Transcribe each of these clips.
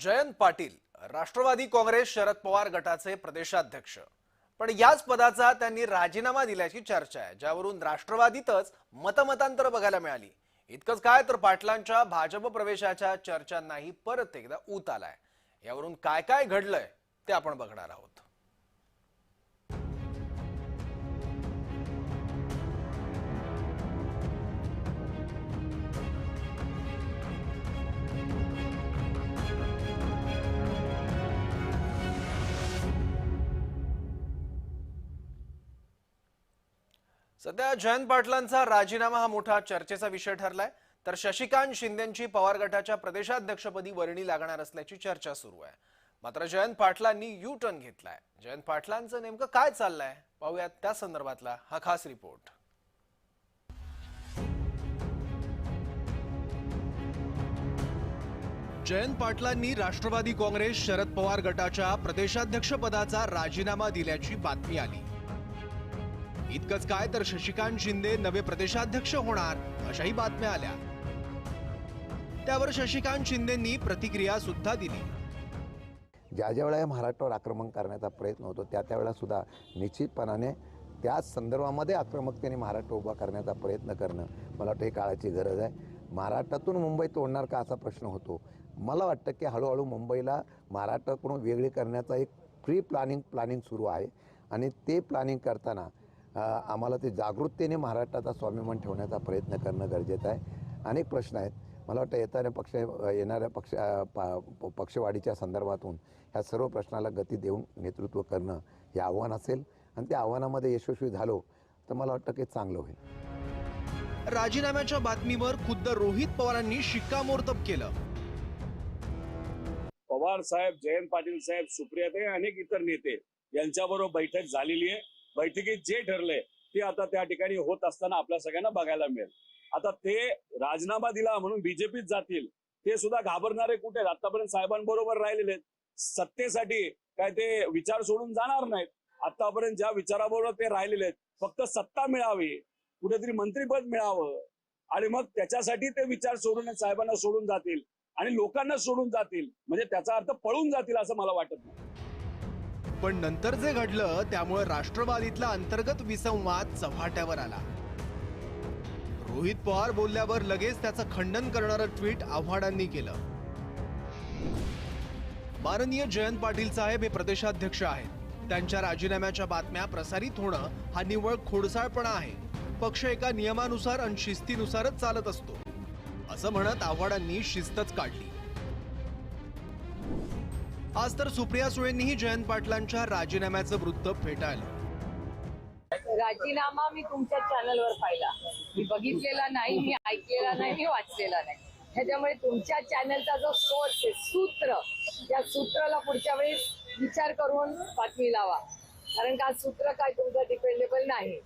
जयंत पाटील राष्ट्रवादी काँग्रेस शरद पवार गटाचे प्रदेशाध्यक्ष. पण याच पदाचा त्यांनी राजीनामा दिल्याची चर्चा आहे ज्यावरून राष्ट्रवादीतच मतमतांतर बघायला मिळाली. इतकंच काय तर पाटलांच्या भाजप प्रवेशाच्या चर्चांनाही परत एकदा ऊत आलाय. यावरून काय काय घडलंय ते आपण बघणार आहोत. सध्या जयंत पाटलांचा राजीनामा हा मोठा चर्चेचा विषय ठरलाय. तर शशिकांत शिंदेची पवार गटाच्या प्रदेशाध्यक्षपदी वर्णी लागणार असल्याची चर्चा सुरू आहे. मात्र जयंत पाटलांनी यू टर्न घेतलाय. जयंत पाटलांचं नेमकं काय चाललंय? पाहूयात त्या संदर्भातला हा खास रिपोर्ट. जयंत पाटलांनी राष्ट्रवादी काँग्रेस शरद पवार गटाच्या प्रदेशाध्यक्षपदाचा राजीनामा दिल्याची बातमी आली. इतकंच काय तर शशिकांत शिंदे नवे प्रदेशाध्यक्ष होणार अशाही बातम्या आल्या. त्यावर शशिकांत शिंदेंनी प्रतिक्रिया सुद्धा दिली. ज्या ज्या वेळा महाराष्ट्रावर आक्रमण करण्याचा प्रयत्न होतो त्या त्यावेळेला सुद्धा निश्चितपणाने त्या संदर्भामध्ये आक्रमकतेने महाराष्ट्र उभा करण्याचा प्रयत्न करणं मला वाटतं ही काळाची गरज आहे. महाराष्ट्रातून मुंबई तोडणार का असा प्रश्न होतो? मला वाटतं की हळूहळू मुंबईला महाराष्ट्राकडून वेगळी करण्याचा एक प्री प्लॅनिंग प्लॅनिंग सुरू आहे. आणि ते प्लॅनिंग करताना आम्हाला ते जागृततेने महाराष्ट्राचा स्वाभिमान ठेवण्याचा प्रयत्न करणं गरजेचं आहे. अनेक प्रश्न आहेत. मला वाटतं येणाऱ्या पक्ष येणाऱ्या पक्ष पा- पक्षवाढीच्या संदर्भातून ह्या सर्व प्रश्नाला गती देऊन नेतृत्व करणं हे आव्हान असेल. आणि त्या आव्हानामध्ये यशस्वी झालो तर मला वाटतं की चांगलं होईल. राजीनाम्याच्या बातमीवर खुद्द रोहित पवारांनी शिक्कामोर्तब केलं. पवार साहेब जयंत पाटील साहेब सुप्रियाताई अनेक इतर नेते यांच्याबरोबर बैठक झालेली आहे. बैठकीत जे ठरले ते आता त्या ठिकाणी होत असताना आपल्या सगळ्यांना बघायला मिळेल. आता ते राजीनामा दिला म्हणून बीजेपीत जातील ते सुद्धा घाबरणारे कुठे आतापर्यंत साहेबांबरोबर राहिलेले आहेत. सत्तेसाठी काय ते विचार सोडून जाणार नाहीत. आतापर्यंत ज्या विचाराबरोबर ते राहिलेले आहेत फक्त सत्ता मिळावी कुठेतरी मंत्रीपद मिळावं आणि मग त्याच्यासाठी ते विचार सोडून साहेबांना सोडून जातील आणि लोकांना सोडून जातील. म्हणजे त्याचा अर्थ पळून जातील असं मला वाटत नाही. पण नंतर जे घडलं त्यामुळे राष्ट्रवादीतला अंतर्गत विसंवाद चव्हाट्यावर आला. रोहित पवार बोलल्यावर लगेच त्याचं खंडन करणारं ट्विट आव्हाडांनी केलं. माननीय जयंत पाटील साहेब हे प्रदेशाध्यक्ष आहेत. त्यांच्या राजीनाम्याच्या बातम्या प्रसारित होणं हा निव्वळ खोडसाळपणा आहे. पक्ष एका नियमानुसार आणि शिस्तीनुसारच चालत असतो. असं म्हणत आव्हाडांनी शिस्तच काढली. आज तर सुप्रिया सुळेंनीही जयंत पाटलांच्या राजीनाम्याचं वृत्त फेटाळलं. राजीनामा मी तुमच्या चॅनलवर पाहिला. मी बघितलेला नाही मी ऐकलेला नाही मी वाचलेला नाही. त्याच्यामुळे तुमच्या चॅनलचा जो सोर्स आहे सूत्र त्या सूत्राला पुढच्या वेळेस विचार करून बातमी लावा. कारण का सूत्र काय तुमचं डिपेंडेबल नाही.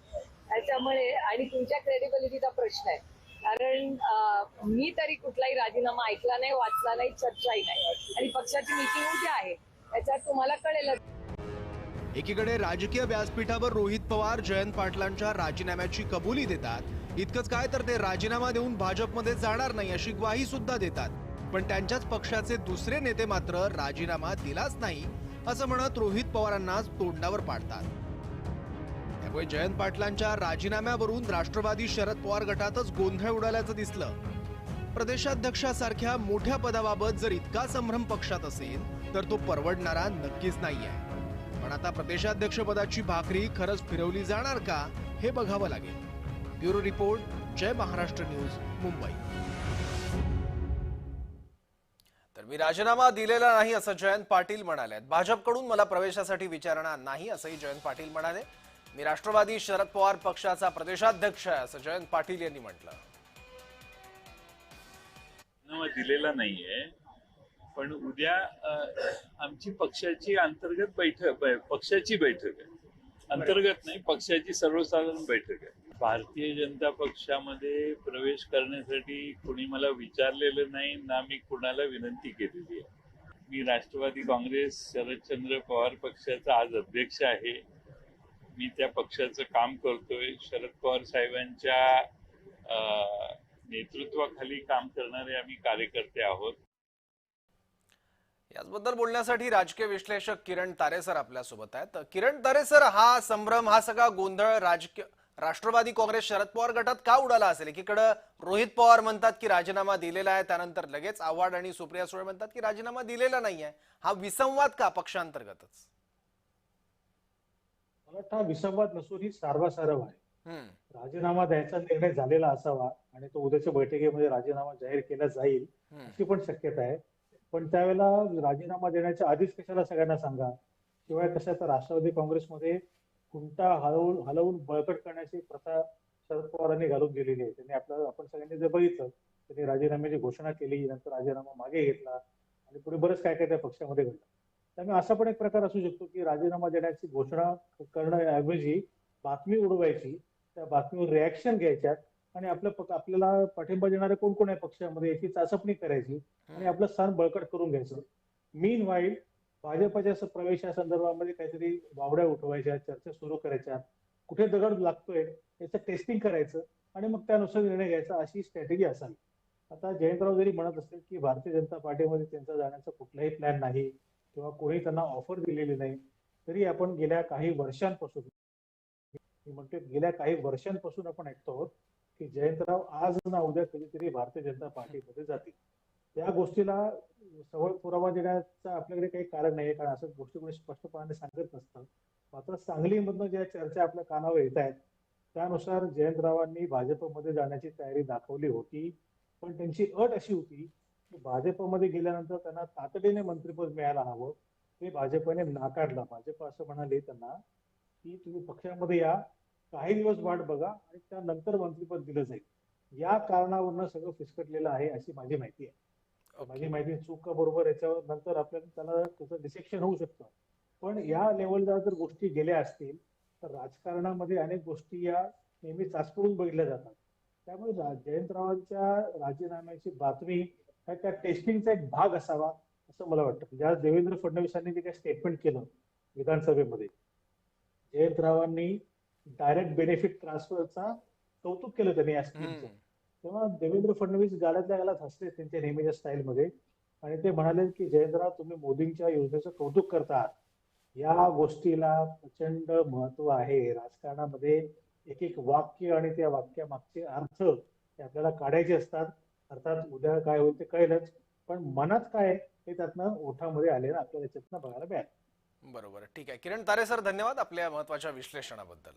त्याच्यामुळे आणि तुमच्या क्रेडिबिलिटीचा प्रश्न आहे. कारण मी तरी कुठलाही राजीनामा ऐकला नाही वाचला नाही चर्चाही नाही. आणि पक्षाची मिटिंग उद्या आहे. त्याच्यात तुम्हाला कळेलच. एकीकडे राजकीय व्यासपीठावर रोहित पवार जयंत पाटलांच्या राजीनाम्याची कबुली देतात. इतकंच काय तर ते राजीनामा देऊन भाजपमध्ये जाणार नाही अशी ग्वाही सुद्धा देतात. पण त्यांच्याच पक्षाचे दुसरे नेते मात्र राजीनामा दिलाच नाही असं म्हणत रोहित पवारांनाच तोंडावर पाडतात. त्यामुळे जयंत पाटलांच्या राजीनाम्यावरून राष्ट्रवादी शरद पवार गटातच गोंधळ उडाल्याचं दिसलं. प्रदेशाध्यक्षासारख्या मोठ्या पदाबाबत जर इतका संभ्रम पक्षात असेल तर तो परवडणारा नक्कीच नाही आहे पण आता प्रदेशाध्यक्ष पदाची भाकरी खरंच फिरवली जाणार का हे बघावं लागेल. Bureau report Jai Maharashtra news Mumbai. तर मी राजीनामा दिलेला नाही असं जयंत पाटील म्हणाले भाजपकडून मला प्रवेशासाठी विचारणा नाही असंही जयंत पाटील म्हणाले. मी राष्ट्रवादी शरद पवार पक्षाचा प्रदेशाध्यक्ष आहे असं जयंत पाटील यांनी म्हटलं. दिलेला नाहीये. पण उद्या आमची पक्षाची अंतर्गत बैठक पक्षाची बैठक आहे. अंतर्गत नाही पक्षाची सर्वसाधारण बैठक आहे. भारतीय जनता पक्षामध्ये प्रवेश करण्यासाठी कोणी मला विचारलेलं नाही ना मी कुणाला विनंती केलेली आहे. मी राष्ट्रवादी काँग्रेस शरदचंद्र पवार पक्षाचा आज अध्यक्ष आहे. मी त्या पक्षाचं काम करतोय. शरद पवार साहेबांच्या नेतृत्वाखाली काम करणारे आम्ही कार्यकर्ते आहोत. याचबद्दल बोलण्यासाठी राजकीय विश्लेषक किरण तारे सर आपल्यासोबत आहेत. किरण तारे सर हा संभ्रम हा सगळा गोंधळ राजकीय राष्ट्रवादी काँग्रेस शरद पवार गटात का उडाला असेल? एकीकडे रोहित पवार म्हणतात की राजीनामा दिलेला आहे त्यानंतर लगेच आव्हाड आणि सुप्रिया सुळे म्हणतात की राजीनामा दिलेला नाही आहे हा विसंवाद का पक्षांतर्गतच? मला वाटतं हा विसंवाद नसून ही सारवासारव आहे. राजीनामा द्यायचा निर्णय झालेला असावा आणि तो उद्याच्या बैठकीमध्ये राजीनामा जाहीर केला जाईल. अशी पण शक्यता आहे. पण त्यावेळेला राजीनामा देण्याच्या आधीच कशाला सगळ्यांना सांगा? शिवाय कसं तर राष्ट्रवादी काँग्रेसमध्ये खुंटा हलवून हलवून बळकट करण्याची प्रथा शरद पवारांनी घालून दिलेली आहे. त्यांनी आपलं आपण सगळ्यांनी जे बघितलं त्यांनी राजीनाम्याची घोषणा केली नंतर राजीनामा मागे घेतला आणि पुढे बरंच काय काय त्या पक्षामध्ये घडलं. त्यामुळे असा पण एक प्रकार असू शकतो की राजीनामा देण्याची घोषणा करण्याऐवजी बातमी उडवायची त्या बातमीवर रिॲक्शन घ्यायच्यात आणि आपलं पक- आपल्याला पाठिंबा देणारे कोण कोण आहे पक्षामध्ये याची चाचपणी करायची आणि आपलं स्थान बळकट करून घ्यायचं. मीन वाईल भाजपच्या स- प्रवेशासंदर्भामध्ये काहीतरी वावड्या उठवायच्या चर्चा सुरू करायच्या. कुठे दगड लागतोय याचं टेस्टिंग करायचं आणि मग त्यानुसार निर्णय घ्यायचा अशी स्ट्रॅटेजी असावी. आता जयंतराव जरी म्हणत असतील की भारतीय जनता पार्टीमध्ये त्यांचा जाण्याचा कुठलाही प्लॅन नाही किंवा कोणी त्यांना ऑफर दिलेली नाही तरी आपण गेल्या काही वर्षांपासून मी म्हणतोय गेल्या काही वर्षांपासून आपण ऐकतो आहोत की जयंतराव आज ना उद्या कधीतरी भारतीय जनता पार्टीमध्ये जातील. त्या गोष्टीला सवळ पुरावा देण्याचं आपल्याकडे काही कारण नाही कारण असं गोष्टी कोणी स्पष्टपणाने सांगत नसतं मात्र सांगलीमधनं ज्या चर्चा आपल्या कानावर येत आहेत त्यानुसार जयंतरावांनी भाजपमध्ये जाण्याची तयारी दाखवली होती पण त्यांची अट अशी होती भाजपमध्ये गेल्यानंतर त्यांना तातडीने मंत्रिपद मिळायला हवं. ते भाजपने नाकारलं. भाजप असं म्हणाले त्यांना की तुम्ही पक्षामध्ये या काही दिवस वाट बघा आणि त्यानंतर मंत्रिपद दिलं जाईल. या कारणावरनं सगळं फिसकटलेलं आहे अशी माझी माहिती आहे. माझी माहिती चूक का बरोबर याच्यावर नंतर आपल्याला त्याला त्याचं डिसेक्शन होऊ शकतं. पण या लेवलला जर गोष्टी गेल्या असतील तर राजकारणामध्ये अनेक गोष्टी या नेहमी चाचपडून बघितल्या जातात. त्यामुळे जयंतरावांच्या राजीनाम्याची बातमी त्या टेस्टिंगचा एक भाग असावा असं मला वाटतं. ज्या देवेंद्र फडणवीसांनी जे काही स्टेटमेंट केलं विधानसभेमध्ये जयंतरावांनी डायरेक्ट बेनिफिट ट्रान्सफरचा कौतुक केलं त्यांनी या स्कीमचं. तेव्हा देवेंद्र फडणवीस गाड्यातल्या गालात हसले त्यांच्या नेहमीच्या स्टाईलमध्ये आणि ते म्हणाले की जयंतराव तुम्ही मोदींच्या योजनेचं कौतुक करतात या गोष्टीला प्रचंड महत्त्व आहे. राजकारणामध्ये एक एक वाक्य आणि त्या वाक्यामागचे अर्थ हे आपल्याला काढायचे असतात. अर्थात उद्या काय होईल ते कळेलच. पण मनात काय हे त्यातनं ओठामध्ये आलेलं आपल्याला त्याच्यातनं बघायला मिळालं. बरोबर. ठीक आहे. किरण तारे सर धन्यवाद आपल्या महत्त्वाच्या विश्लेषणाबद्दल.